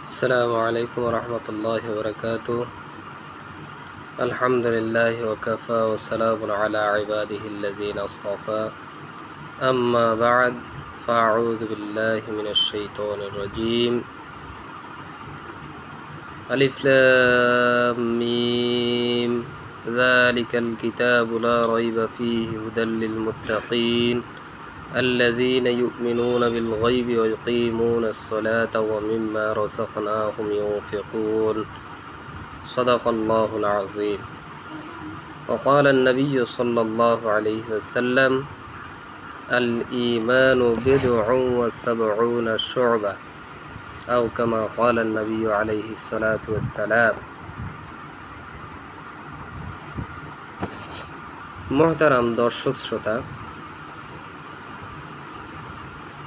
السلام عليكم ورحمة الله وبركاته. الحمد لله وكفى وسلام على عباده الذين اصطفى. أما بعد فأعوذ بالله من الشيطان الرجيم. ألف لام ميم. ذلك الكتاب لا ريب فيه هدى للمتقين. الذين يؤمنون بالغيب ويقيمون الصلاة ومما رزقناهم ينفقون. صدق الله العظيم. وقال النبي صلى الله عليه وسلم الإيمان بدع وسبعون شعبة أو كما قال النبي عليه الصلاة والسلام. محترم دور شخص شتا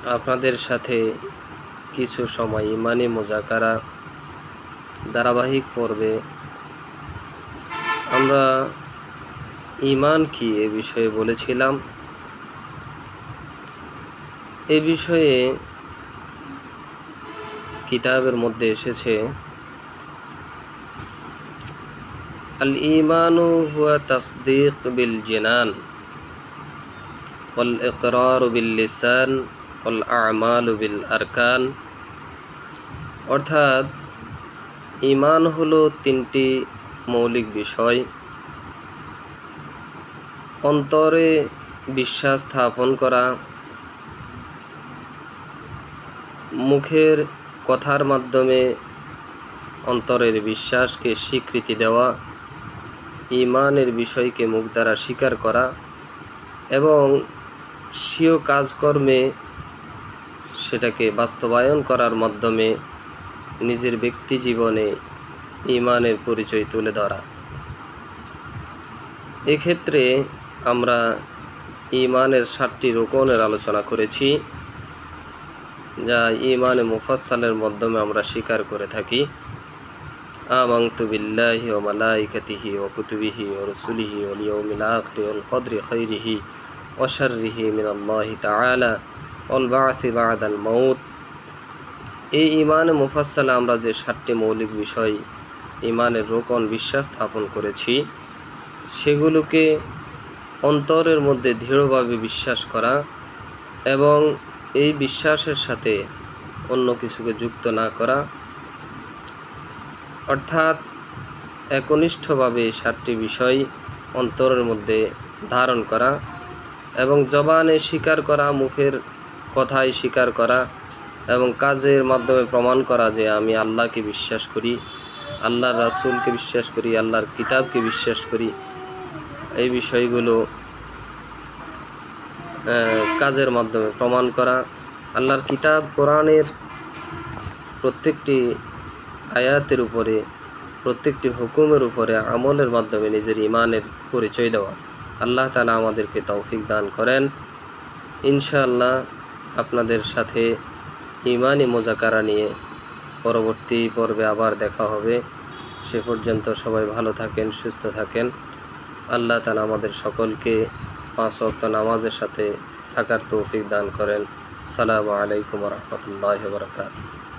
আপনাদের সাথে কিছু সময় ইমানি মোজাকারা ধারাবাহিক পর্বে আমরা ইমান কি এ বিষয়ে বলেছিলাম। এ বিষয়ে কিতাবের মধ্যে এসেছে আল ইমানু হুয়া তাসদিক বিল জেনান বিল লিসান অল আমালুবিল আরকান। অর্থাৎ ইমান হল তিনটি মৌলিক বিষয়। অন্তরে বিশ্বাস স্থাপন করা। মুখের কথার মাধ্যমে অন্তরের বিশ্বাসকে স্বীকৃতি দেওয়া। ইমানের বিষয়কে মুখ দ্বারা স্বীকার করা। এবং স্বীয় কাজকর্মে সেটাকে বাস্তবায়ন করার মাধ্যমে নিজের ব্যক্তি জীবনে ইমানের পরিচয় তুলে ধরা। এক্ষেত্রে আমরা ইমানের সাতটি রোকনের আলোচনা করেছি, যা ইমানে মুফাসালের মাধ্যমে আমরা স্বীকার করে থাকি। আমাংতু বিল্লাহি ও মালাইকাতিহি ও কুতুবিহি ও রসুলিহি ও লিয়মিল আখরি ওল কদরি খৈরিহি ওশারিহি মিনাল্লাহি তাআলা। অল বাআসি বাদাল মৌত এই ইমানে মুফাসালে আমরা যে সাতটি মৌলিক বিষয় ইমানের রোকন বিশ্বাস স্থাপন করেছি, সেগুলোকে অন্তরের মধ্যে দৃঢ়ভাবে বিশ্বাস করা এবং এই বিশ্বাসের সাথে অন্য কিছুকে যুক্ত না করা। অর্থাৎ একনিষ্ঠভাবে সাতটি বিষয় অন্তরের মধ্যে ধারণ করা এবং জবানে স্বীকার করা মুখের কথায় স্বীকার করা এবং কাজের মাধ্যমে প্রমাণ করা যে আমি আল্লাহকে বিশ্বাস করি, আল্লাহর রাসুলকে বিশ্বাস করি, আল্লাহর কিতাবকে বিশ্বাস করি। এই বিষয়গুলো কাজের মাধ্যমে প্রমাণ করা। আল্লাহর কিতাব কোরআনের প্রত্যেকটি আয়াতের উপরে, প্রত্যেকটি হুকুমের উপরে, আমলের মাধ্যমে নিজের ইমানের পরিচয় দেওয়া। আল্লাহ তালা আমাদেরকে তৌফিক দান করেন। ইনশাআল্লাহ আপনাদের সাথে ইমানি মোজাকারা নিয়ে পরবর্তী পর্বে আবার দেখা হবে। সে পর্যন্ত সবাই ভালো থাকেন, সুস্থ থাকেন। আল্লাহ তালা আমাদের সকলকে পাঁচ অক্ত নামাজের সাথে থাকার তৌফিক দান করেন। সালামু আলাইকুম রহমতুল্লাহ বরকাত